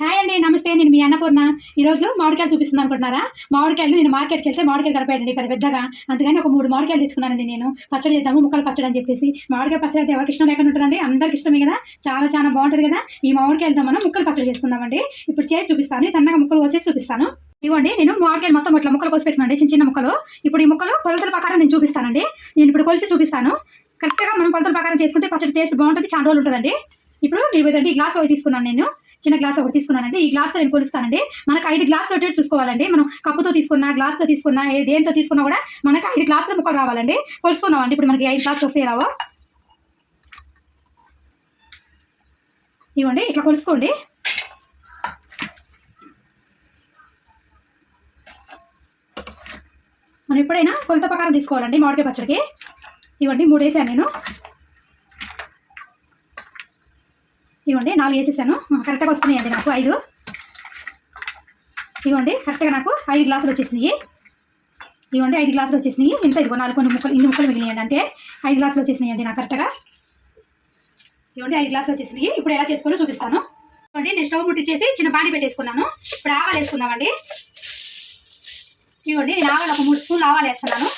Hi అండి నమస్తే. నేను మీ అన్నపూర్ణ. ఈరోజు మామిడికాయలు చూపిస్తుంది అనుకుంటున్నారా? మామిడికాయలు నేను మార్కెట్కి వెళ్తే మామిడికాయలు కలపాడండి పెద్ద పెద్దగా. అందుకని ఒక మూడు మామిడికాయలు తెచ్చుకున్నానండి నేను. పచ్చడి చేద్దాము ముక్కలు పచ్చడి అని చెప్పేసి. మామిడికాయ పచ్చడి అంటే ఎవరికి ఇష్టం లేకుండా ఉంటుందండి అందరికి ఇష్టమే కదా? చాలా చాలా బాగుంటుంది కదా? ఈ మామిడికాయలతో మనం ముక్కలు పచ్చడి చేసుకుందామండి. ఇప్పుడు చేసి చూపిస్తాను సన్నగా ముక్కలు కోసేసి చూపిస్తాను. ఇవ్వండి నేను మామిడికాయలు మొత్తం ఇట్లా ముక్కలు కోసి పెట్టినండి చిన్న చిన్న ముక్కలు. ఇప్పుడు ఈ ముక్కలు కొలతల ప్రకారం నేను చూపిస్తానండి. నేను ఇప్పుడు కొలిసి చూపిస్తాను. కరెక్ట్గా మనం కొలతల ప్రకారం చేసుకుంటే పచ్చడి టేస్ట్ బాగుంటుంది చాలా రోజులు ఉంటుందండి. ఇప్పుడు నేను ఇదండి ఈ గ్లాస్ పోయి తీసుకున్నాను నేను. చిన్న గ్లాస్ ఒకటి తీసుకున్నానండి. ఈ గ్లాస్తో నేను కొలుస్తానండి. మనకు ఐదు గ్లాసులు వచ్చేది చూసుకోవాలండి. మనం కప్పుతో తీసుకున్నా గ్లాస్తో తీసుకున్నా ఏ దేంతో తీసుకున్నా కూడా మనకు ఐదు గ్లాసుల ముక్కలు రావాలండి. కొలుసుకున్నామండి. ఇప్పుడు మనకి ఐదు గ్లాసులు వస్తాయి రావో? ఇవ్వండి. ఇట్లా కొలుసుకోండి. మనం ఎప్పుడైనా కొలత ప్రకారం తీసుకోవాలండి మామిడికాయ పచ్చడికి. ఇవ్వండి. మూడు వేసాను నేను. ఇవ్వండి నాలుగు వేసేసాను. కరెక్ట్గా వస్తున్నాయండి నాకు ఐదు. ఇవ్వండి కరెక్ట్గా నాకు ఐదు గ్లాసులు వచ్చేసినాయి. ఇవ్వండి ఐదు గ్లాసులు వచ్చేసినాయి. ఇంత ఇదిగో నాలుగు కొన్ని ముక్కలు ఇన్ని ముక్కలు మిగిలినాయండి అంతే. ఐదు గ్లాసులు వచ్చేసినాయి అండి నాకు కరెక్ట్గా. ఇవ్వండి ఐదు గ్లాసులు వచ్చేసినాయి. ఇప్పుడు ఎలా చేసుకోవాలో చూపిస్తాను. ఇవ్వండి నేను స్టవ్ ముట్టించేసి చిన్న బాండి పెట్టేసుకున్నాను. ఇప్పుడు ఆవాలు వేసుకుందామండి. ఇవ్వండి నేను ఆవాలు ఒక మూడు స్పూన్లు ఆవాలు వేస్తున్నాను.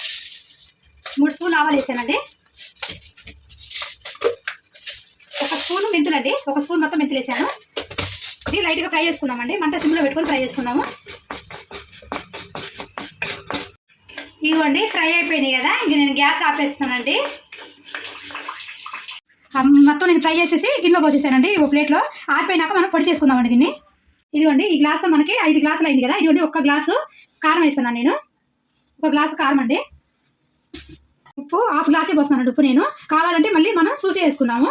మూడు స్పూన్లు ఆవాలు వేసానండి. స్పూన్ స్పూన్ మెంతులండి. ఒక స్పూన్ మొత్తం మెంతులు వేసాను ఇది లైట్గా ఫ్రై చేసుకుందామండి. మంట సిమ్లో పెట్టుకొని ఫ్రై చేసుకుందాము. ఇవ్వండి ఫ్రై అయిపోయినాయి కదా. ఇది నేను గ్యాస్ ఆపేస్తున్నానండి. మొత్తం నేను ఫ్రై చేసేసి గిన్నెలో పోసేసానండి ఒక ప్లేట్లో. ఆరిపోయినాక మనం పొడి చేసుకుందామండి దీన్ని. ఇదిగోండి ఈ గ్లాస్లో మనకి ఐదు గ్లాసులు అయింది కదా. ఇదిగోండి ఒక గ్లాసు కారం వేస్తున్నాను నేను. ఒక గ్లాసు కారం అండి. ఉప్పు హాఫ్ గ్లాసే పోస్తున్నాను ఉప్పు నేను. కావాలంటే మళ్ళీ మనం చూసి వేసుకుందాము.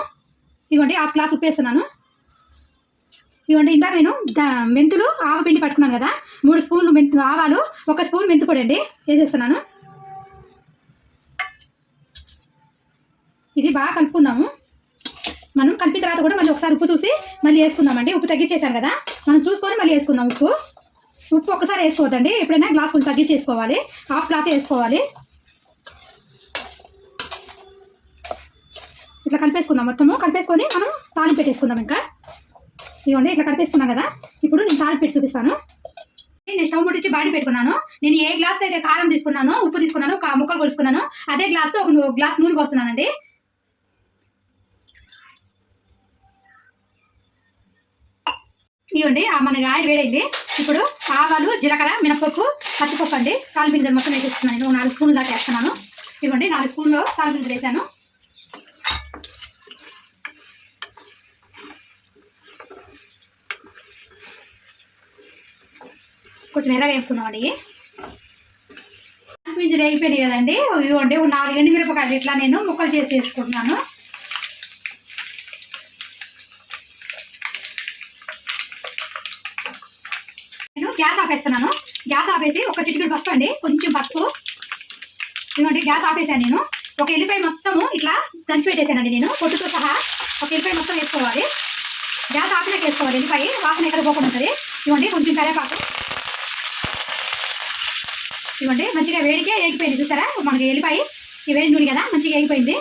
ఇవ్వండి హాఫ్ గ్లాస్ ఉప్పు వేస్తున్నాను. ఇవ్వండి ఇందాక నేను మెంతులు ఆవ పిండి పట్టుకున్నాను కదా మూడు స్పూన్లు మెంతు ఆవాలు ఒక స్పూన్ మెంతు పొడి అండి వేసేస్తున్నాను. ఇది బాగా కలుపుకుందాము. మనం కలిపిన తర్వాత కూడా మళ్ళీ ఒకసారి ఉప్పు చూసి మళ్ళీ వేసుకుందామండి. ఉప్పు తగ్గించేసాను కదా మనం చూసుకొని మళ్ళీ వేసుకుందాం ఉప్పు. ఉప్పు ఒకసారి వేసుకోవద్దండి ఎప్పుడైనా గ్లాస్ కొంచెం తగ్గించేసుకోవాలి హాఫ్ గ్లాస్ వేసుకోవాలి. ఇట్లా కలిపేసుకుందాం మొత్తము. కలిపేసుకొని మనం తాలింపు పెట్టేసుకుందాం ఇంకా. ఇవ్వండి ఇట్లా కలిపేసుకున్నాం కదా. ఇప్పుడు నేను తాలింపు పెట్టి చూపిస్తాను. నేను స్టవ్ ముట్టించి బాడీ పెట్టుకున్నాను. నేను ఏ గ్లాస్ అయితే కారం తీసుకున్నానో ఉప్పు తీసుకున్నాను ఒక ముక్కలు కొలుసుకున్నాను అదే గ్లాస్తో ఒక గ్లాస్ నూనె పోస్తున్నానండి. ఇవ్వండి ఆ మనకి ఆయిల్ వేడైంది. ఇప్పుడు ఆవాలు జీలకర్ర మినపప్పు పచ్చిపప్పు అండి. తాలిపింజలు మొత్తం వేసేస్తున్నాను. నేను నాలుగు స్పూన్లు దాకా వేస్తున్నాను. ఇవ్వండి నాలుగు స్పూన్లు తాలిపింజలు వేసాను. కొంచెం ఎర్రగా వేసుకుందామండి గింజలు అయిపోయినాయి కదండి. ఇదిగోండి నాలుగు ఎండు మిరపకాయలు ఇట్లా నేను ముక్కలు చేసి వేసుకుంటున్నాను. నేను గ్యాస్ ఆపేస్తున్నాను. గ్యాస్ ఆపేసి ఒక చిటికెడు పసుపు అండి కొంచెం పసుపు. ఇదిగోండి గ్యాస్ ఆపేసాను నేను. ఒక ఎల్లిపాయ మొత్తము ఇట్లా దంచి పెట్టేశానండి నేను పొట్టుతో సహా ఒక ఎల్లిపాయ మొత్తం వేసుకోవాలి. గ్యాస్ ఆపినాక వేసుకోవాలి ఎల్లిపాయ వాసన ఎక్కడ పోకుండా ఉంటుంది. ఇవ్వండి కొంచెం కరేపాకు ఇవ్వండి. మంచిగా వేడికే ఏగిపోయింది చూసారా? మనకి వెళ్ళిపోయి ఈ వేడి నూనె కదా మంచిగా ఏగిపోయింది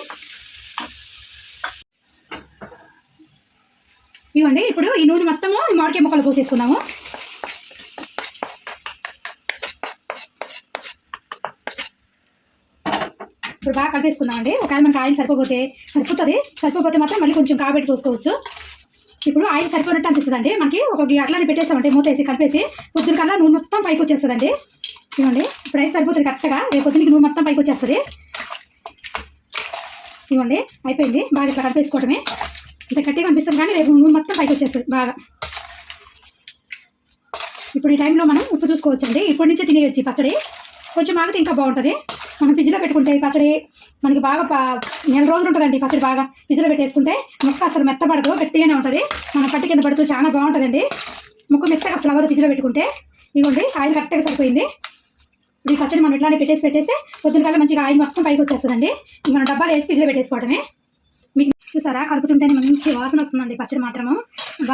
ఇవ్వండి. ఇప్పుడు ఈ నూనె మొత్తము మామిడికాయ ముక్కలు పోసేసుకుందాము. ఇప్పుడు బాగా కలిపేసుకుందామండి. ఒకవేళ మనకి ఆయిల్ సరిపోతే సరిపోతుంది. సరిపోతే మాత్రం మళ్ళీ కొంచెం కాబెట్టి చూసుకోవచ్చు. ఇప్పుడు ఆయిల్ సరిపోయినట్టు అనిపిస్తుందండి. మనకి ఒక గి- అట్లానే పెట్టేస్తామంటే మూత వేసి కలిపేసి పొద్దున కల్లా నూనె మొత్తం పైకి వచ్చేస్తుందండి. ఇవ్వండి. ఇప్పుడు అయితే సరిపోతుంది కరెక్ట్గా. రేపు పొద్దునకి నూనె మొత్తం పైకి వచ్చేస్తుంది. ఇవ్వండి. అయిపోయింది. బాగా ఇట్లా కలిపేసుకోవటమే. ఇంత గట్టిగా అనిపిస్తుంది కానీ రేపు నూనె మొత్తం పైకి వచ్చేస్తుంది. బాగా. ఇప్పుడు ఈ టైంలో మనం ఉప్పు చూసుకోవచ్చండి. ఇప్పటి నుంచే తినేయచ్చు పచ్చడి. కొంచెం ఆగితే ఇంకా బాగుంటుంది. మనం ఫ్రిడ్జ్లో పెట్టుకుంటే పచ్చడి మనకి బాగా ప- నెల రోజులు ఉంటుందండి పచ్చడి బాగా. ఫ్రిడ్జ్లో పెట్టేసుకుంటే ముక్క అసలు మెత్తపడదు. గట్టిగానే ఉంటుంది. మన పట్టి కింద పడుతూ చాలా బాగుంటుందండి. ముక్క మెత్తగా అసలు అవ్వదు ఫ్రిడ్జ్లో పెట్టుకుంటే. ఇదిగోండి ఆయిల్ కరెక్ట్గా సరిపోయింది. ఈ పచ్చడి మనం ఇట్లానే పెట్టేసి పెట్టేస్తే పొద్దున కల్లా మంచిగా ఆయిల్ మొత్తం పైకి వచ్చేస్తుందండి. ఇంక మనం డబ్బాలు వేసి ఫ్రిడ్జ్లో పెట్టేసుకోవడమే. మీకు చూసారా? కలుపుతుంటేనే మంచి వాసన వస్తుందండి పచ్చడి మాత్రము.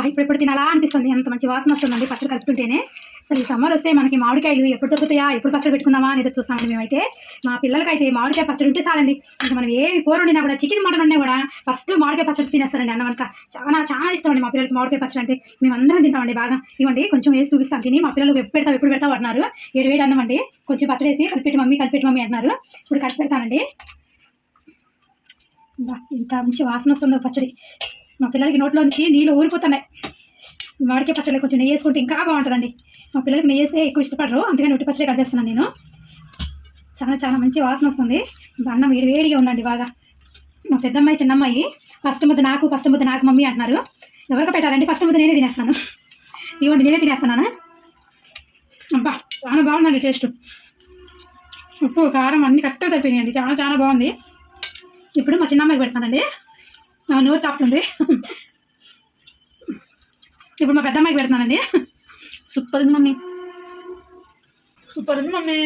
ఇప్పుడు ఇప్పుడు తినాలా అనిపిస్తుంది. అంత మంచి వాసన వస్తుందండి పచ్చడి కలుపుతుంటేనే. అసలు ఈ సమ్మర్ వస్తే మనకి మామిడికాయలు ఎప్పుడు దొరుకుతాయా? ఎప్పుడు పచ్చడి పెట్టుకుందామా అనేది చూస్తామండి మేమైతే. మా పిల్లలకైతే మామిడికాయ పచ్చడి ఉంటే చాలండి. ఇంకా మనం ఏవి కూర ఉండినా కూడా చికెన్ మటన్ ఉన్నా కూడా ఫస్ట్ మామిడికాయ పచ్చడి తినేస్తారండి అన్నం అంతా. చాలా చాలా ఇష్టం అండి మా పిల్లలకి మామిడికాయ పచ్చడి అంటే. మేము అందరం తింటామండి బాగా. ఇవ్వండి కొంచెం వేసి చూపిస్తాం తిని మా పిల్లలు ఎప్పుడు పెడతావు ఎప్పుడు పెడతావు అంటున్నారు. ఏడు వేడి అన్నం అండి. కొంచెం పచ్చడి వేసి కలిపెట్టి మమ్మీ కలిపెట్టి మమ్మీ అంటున్నారు. ఇప్పుడు కలిపి పెడతానండి. బా, ఇంత మంచి వాసన వస్తుందో పచ్చడి. మా పిల్లలకి నోట్లో నుంచి నీళ్ళు ఊరిపోతున్నాయి. మామిడికాయ పచ్చడి కొంచెం నెయ్యి వేసుకుంటే ఇంకా బాగుంటుందండి. మా పిల్లలకి నెయ్యి వేస్తే ఎక్కువ ఇష్టపడరు. అందుకని ఉట్టి పచ్చడి కలిపేస్తున్నాను నేను. చాలా చాలా మంచి వాసన వస్తుంది. అన్నం వేడి వేడిగా ఉందండి బాగా. మా పెద్దమ్మాయి చిన్నమ్మాయి ఫస్ట్ ముద్ద నాకు ఫస్ట్ ముద్ద నాకు మమ్మీ అంటున్నారు. ఎవరికి పెట్టాలండి ఫస్ట్ ముద్ద నేనే తినేస్తాను. ఇవ్వండి నేనే తినేస్తున్నాను. అబ్బా చాలా బాగుందండి టేస్ట్. ఉప్పు కారం అన్నీ కరెక్ట్గా తగ్గిపోయినాయండి చాలా చాలా బాగుంది. ఇప్పుడు మా చిన్నమ్మాయికి పెడతానండి. నోరు చాపుతుంది. ఇప్పుడు మా పెద్దమ్మాయికి పెడతానండి. సూపర్ ఉంది మమ్మీ. సూపర్ ఉంది మమ్మీ.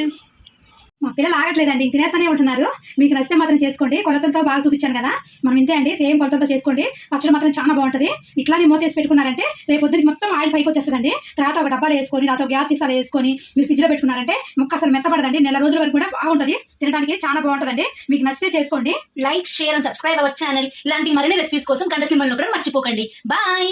మా పిల్లలు ఆగట్లేదండి తినేస్తూనే ఉంటున్నారు. మీకు నచ్చితే మాత్రం చేసుకోండి. కొలతలతో బాగా చూపించాను కదా. మనం ఇంతే అండి సేమ్ కొలతలతో చేసుకోండి. పచ్చడి మాత్రం చాలా బాగుంటుంది. ఇట్లానే మూతేసి పెట్టుకున్నారంటే రేపు పొద్దున్న మొత్తం ఆయిల్ పైకి వచ్చేస్తుందండి. తర్వాత ఒక డబ్బాలో వేసుకొని తర్వాత గ్యాస్ చీసాలు వేసుకొని మీరు ఫ్రిడ్జ్లో పెట్టుకున్నారంటే ముక్క అసలు మెత్తపడదండి. నెల రోజుల వరకు కూడా బాగుంటుంది. తినడానికి చాలా బాగుంటుందండి. మీకు నచ్చితే చేసుకోండి. Like share and subscribe our channel ఇలాంటి మరిన్ని రెసిపీస్ కోసం గంట సింబల్ నొక్కడం మర్చిపోకండి. బాయ్